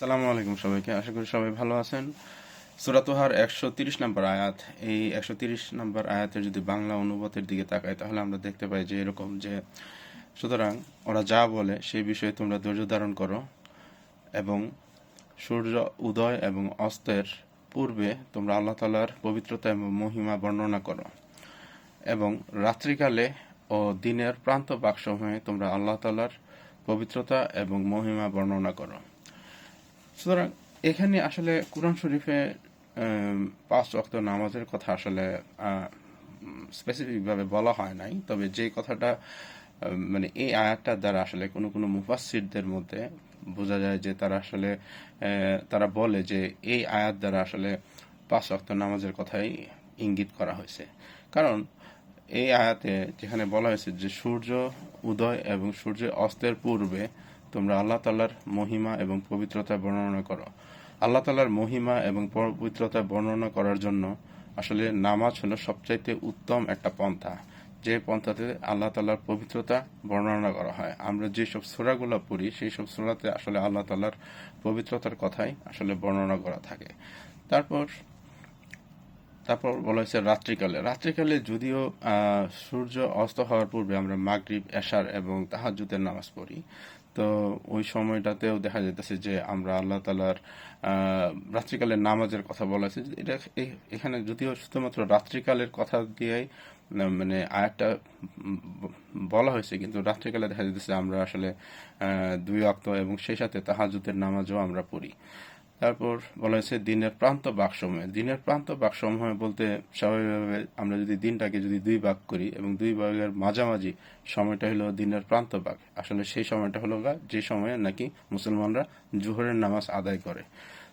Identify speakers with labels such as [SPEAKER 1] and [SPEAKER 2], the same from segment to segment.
[SPEAKER 1] সালামু আলাইকুম সবাইকে। আশা করি সবাই ভালো আছেন। সুরাতুহার একশো তিরিশ নম্বর আয়াত। এই একশো তিরিশ নম্বর আয়াতের যদি বাংলা অনুবাদের দিকে তাকাই, তাহলে আমরা দেখতে পাই যে এরকম যে, সুতরাং ওরা যা বলে সেই বিষয়ে তোমরা ধৈর্য ধারণ করো এবং সূর্য উদয় এবং অস্তের পূর্বে তোমরা আল্লাহ তালার পবিত্রতা এবং মহিমা বর্ণনা করো এবং রাত্রিকালে ও দিনের প্রান্ত বাক্সমূহে তোমরা আল্লাহ তালার পবিত্রতা এবং মহিমা বর্ণনা করো। সুতরাং এখানে আসলে কোরআন শরীফে পাঁচ ওয়াক্ত নামাজের কথা আসলে স্পেসিফিকভাবে বলা হয় নাই। তবে যে কথাটা মানে এই আয়াতটার দ্বারা আসলে কোনো কোনো মুফাসসিরদের মধ্যে বোঝা যায় যে তারা আসলে তারা বলে যে এই আয়াত দ্বারা আসলে পাঁচ ওয়াক্ত নামাজের কথাই ইঙ্গিত করা হয়েছে। কারণ এই আয়াতে যেখানে বলা হয়েছে যে সূর্য উদয় এবং সূর্য অস্তের পূর্বে তোমরা আল্লাহ তাল্লার মহিমা এবং পবিত্রতা বর্ণনা করো। আল্লাহ তাল্লার মহিমা এবং পবিত্রতা বর্ণনা করার জন্য আসলে নামাজ হলো সবচাইতে উত্তম একটা পন্থা। যে পন্থাতে আল্লাহ তাল্লার পবিত্রতা বর্ণনা করা হয়। আমরা যেসব সোরাগুলো পড়ি সেই সব সোরাতে আসলে আল্লাহ তাল্লার পবিত্রতার কথাই আসলে বর্ণনা করা থাকে। তারপর তারপর বলা হয়েছে রাত্রিকালে। রাত্রিকালে যদিও সূর্য অস্ত হওয়ার পূর্বে আমরা মাগরিব এশার এবং তাহাজ্জুদের নামাজ পড়ি তো ওই সময়টাতেও দেখা যেতেছে যে আমরা আল্লাহ তালার রাত্রিকালের নামাজের কথা বলা হয়েছে। এটা এখানে যদিও শুধুমাত্র রাত্রিকালের কথা দিয়েই মানে আয়াতটা উম, বলা হয়েছে কিন্তু রাত্রিকালে দেখা যেতেছে আমরা আসলে দুই অক্ত এবং সেই সাথে তাহাজুদের নামাজও আমরা পড়ি। তারপর বলা হয়েছে দিনের প্রান্ত বাকসমূহ। দিনের প্রান্ত বাকসমূহ বলতে স্বাভাবিকভাবে আমরা যদি দিনটাকে যদি দুই ভাগ করি এবং দুই ভাগের মাঝামাঝি সময়টা হলো দিনের প্রান্ত ভাগ। আসলে সেই সময়টা হলো যে সময়ে নাকি মুসলমানরা জোহরের নামাজ আদায় করে।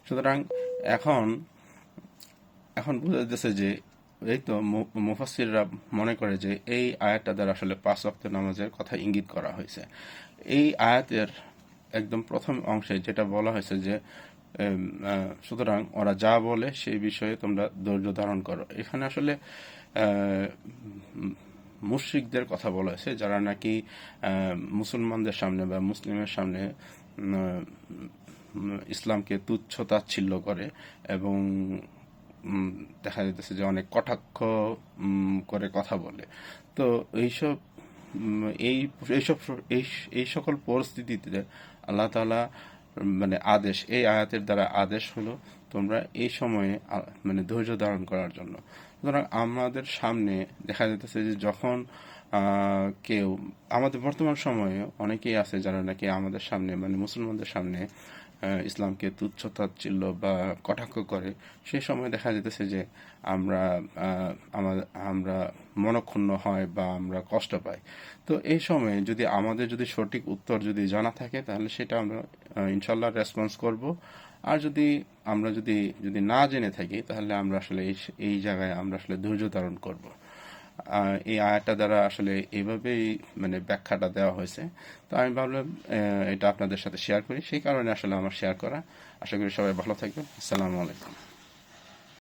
[SPEAKER 1] সুতরাং এখন এখন বোঝা যাচ্ছে যে এই তো মু- মুফাসসিররা মনে করে যে এই আয়াতটা দ্বারা আসলে পাঁচ ওয়াক্ত নামাজের কথা ইঙ্গিত করা হয়েছে। এই আয়াতের একদম প্রথম অংশে যেটা বলা হয়েছে যে সুতরাং ওরা যা বলে সেই বিষয়ে তোমরা ধৈর্য ধারণ করো। এখানে আসলে মুশরিকদের কথা বলা হয়েছে যারা নাকি মুসলমানদের সামনে বা মুসলিমের সামনে ইসলামকে তুচ্ছ তাচ্ছিল্য করে এবং দেখা যাইতেছে যে অনেক কটাক্ষ করে কথা বলে। তো এইসব এই এইসব এই এই সকল পরিস্থিতিতে আল্লাহ উম, মানে আদেশ, এই আয়াতের দ্বারা আদেশ হলো তোমরা এই সময়ে মানে ধৈর্য ধারণ করার জন্য। সুতরাং আমাদের সামনে দেখা যেতেছে যে যখন কেউ, আমাদের বর্তমান সময়ে অনেকেই আছে যারা নাকি আমাদের সামনে মানে মুসলমানদের সামনে ইসলামকে তুচ্ছ তাচ্ছিল্য বা কটাক্ষ করে, সে সময় দেখা যেতেছে যে আমরা আমরা মনক্ষুণ্ণ হয় বা আমরা কষ্ট পাই। তো এই সময়ে যদি আমাদের যদি সঠিক উত্তর যদি জানা থাকে, তাহলে সেটা আমরা ইনশাল্লাহ রেসপন্স করব। আর যদি আমরা যদি যদি না জেনে থাকি, তাহলে আমরা আসলে এই এই জায়গায় আমরা আসলে ধৈর্য ধারণ করব। এই আয়াটা দ্বারা আসলে এইভাবেই মানে ব্যাখ্যাটা দেওয়া হয়েছে। তো আমি ভাবলাম এটা আপনাদের সাথে শেয়ার করি। সেই কারণে আসলে আমার শেয়ার করা। আশা করি সবাই ভালো থাকবেন। আসসালামু আলাইকুম।